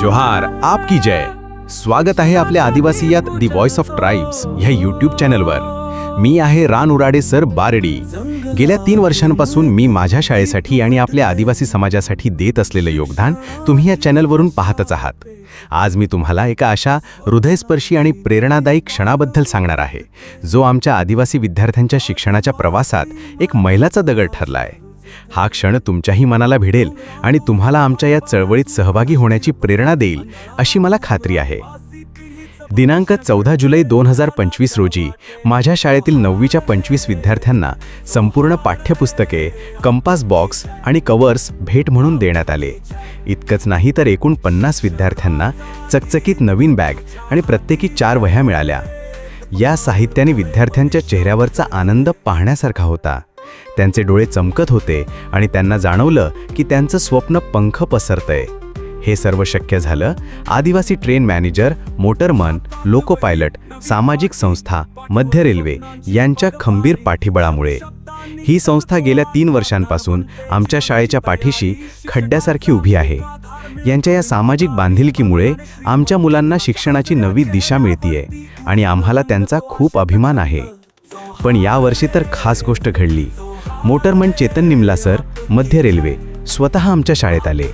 जोहार आपकी जय। स्वागत आहे आपल्या आदिवासी यात दी व्हॉइस ऑफ ट्राईब्स ह्या यूट्यूब चॅनलवर मी आहे रान उराडे सर बारडी. गेल्या तीन वर्षांपासून मी माझ्या शाळेसाठी आणि आपल्या आदिवासी समाजासाठी देत असलेलं योगदान तुम्ही या चॅनलवरून पाहतच आहात. आज मी तुम्हाला एका अशा हृदयस्पर्शी आणि प्रेरणादायी क्षणाबद्दल सांगणार आहे जो आमच्या आदिवासी विद्यार्थ्यांच्या शिक्षणाच्या प्रवासात एक मैलाचा दगड ठरला आहे हा क्षण तुमच्याही मनाला भिडेल आणि तुम्हाला आमच्या या चळवळीत सहभागी होण्याची प्रेरणा देईल अशी मला खात्री आहे. दिनांक चौदा जुलै दोन हजार पंचवीस रोजी माझ्या शाळेतील नववीच्या पंचवीस विद्यार्थ्यांना संपूर्ण पाठ्यपुस्तके कंपास बॉक्स आणि कवर्स भेट म्हणून देण्यात आले. इतकंच नाही तर एकूण पन्नास विद्यार्थ्यांना चकचकीत नवीन बॅग आणि प्रत्येकी चार वह्या मिळाल्या. या साहित्याने विद्यार्थ्यांच्या चेहऱ्यावरचा आनंद पाहण्यासारखा होता. त्यांचे डोळे चमकत होते आणि त्यांना जाणवलं की त्यांचं स्वप्न पंख पसरतंय. हे सर्व शक्य झालं आदिवासी train manager motorman loco pilot सामाजिक संस्था मध्य रेल्वे यांच्या खंबीर पाठिबळामुळे. ही संस्था गेल्या तीन वर्षांपासून आमच्या शाळेच्या पाठीशी खड्ड्यासारखी उभी आहे. यांच्या या सामाजिक बांधिलकीमुळे आमच्या मुलांना शिक्षणाची नवी दिशा मिळतीये आणि आम्हाला त्यांचा खूप अभिमान आहे. पण यावर्षी तर खास गोष्ट घडली. मोटरमन चेतन निमला सर मध्य रेल्वे स्वतः आमच्या शाळेत आले.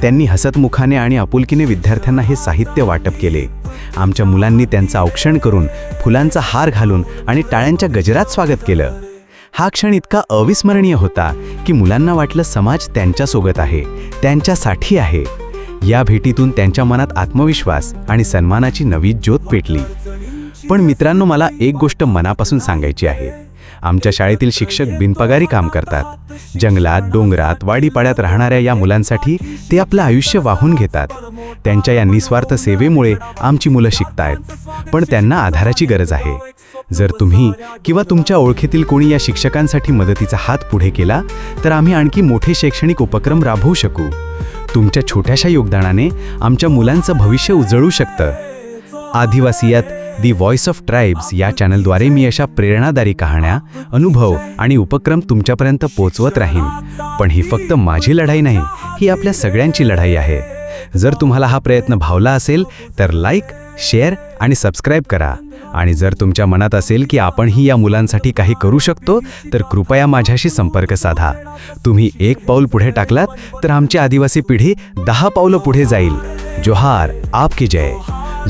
त्यांनी हसतमुखाने आणि आपुलकीने विद्यार्थ्यांना हे साहित्य वाटप केले. आमच्या मुलांनी त्यांचं औक्षण करून फुलांचा हार घालून आणि टाळ्यांच्या गजरात स्वागत केलं. हा क्षण इतका अविस्मरणीय होता की मुलांना वाटलं समाज त्यांच्यासोबत आहे त्यांच्यासाठी आहे. या भेटीतून त्यांच्या मनात आत्मविश्वास आणि सन्मानाची नवी ज्योत पेटली. पण मित्रांनो मला एक गोष्ट मनापासून सांगायची आहे. आमच्या शाळेतील शिक्षक बिनपगारी काम करतात. जंगलात डोंगरात वाडीपाड्यात राहणाऱ्या या मुलांसाठी ते आपलं आयुष्य वाहून घेतात. त्यांच्या या निस्वार्थ सेवेमुळे आमची मुलं शिकतायत. पण त्यांना आधाराची गरज आहे. जर तुम्ही किंवा तुमच्या ओळखीतील कोणी या शिक्षकांसाठी मदतीचा हात पुढे केला तर आम्ही आणखी मोठे शैक्षणिक उपक्रम राबवू शकू. तुमच्या छोट्याशा योगदानाने आमच्या मुलांचं भविष्य उजळू शकतं. आदिवासीयात दी व्हॉइस ऑफ ट्राईब्स या चॅनलद्वारे मी अशा प्रेरणादायी कहाण्या अनुभव आणि उपक्रम तुमच्यापर्यंत पोचवत राहीन. पण ही फक्त माझी लढाई नाही ही आपल्या सगळ्यांची लढाई आहे. जर तुम्हाला हा प्रयत्न भावला असेल तर लाईक शेअर आणि सबस्क्राईब करा. आणि जर तुमच्या मनात असेल की आपणही या मुलांसाठी काही करू शकतो तर कृपया माझ्याशी संपर्क साधा. तुम्ही एक पाऊल पुढे टाकलात तर आमची आदिवासी पिढी दहा पावलं पुढे जाईल. जोहार आपकी जय.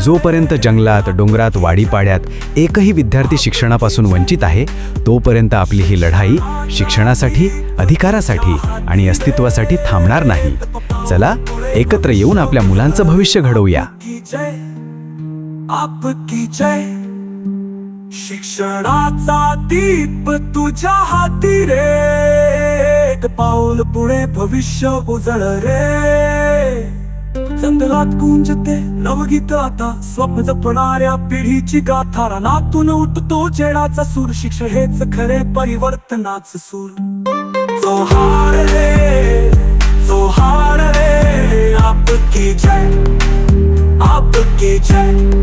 जोपर्यंत जंगलात डोंगरात वाडीपाड्यात एकही विद्यार्थी शिक्षणापासून वंचित आहे तोपर्यंत आपली ही लढाई शिक्षणासाठी अधिकारासाठी आणि अस्तित्वासाठी थांबणार नाही. चला एकत्र येऊन आपल्या मुलांचं भविष्य घडवूया. शिक्षणाचा दीप तुझ्या हाती रे। एक पाऊल पुढे भविष्य उजळ रे। जंगलात गुंजते नवगीत आता स्वप्न जपणाऱ्या पिढीची गाथा. रानातून उठतो चेडाचा सूर. शिक्षण हेच खरे परिवर्तनाच सूर. जोहार रे जोहार रे आपकी जय. आपकी जय.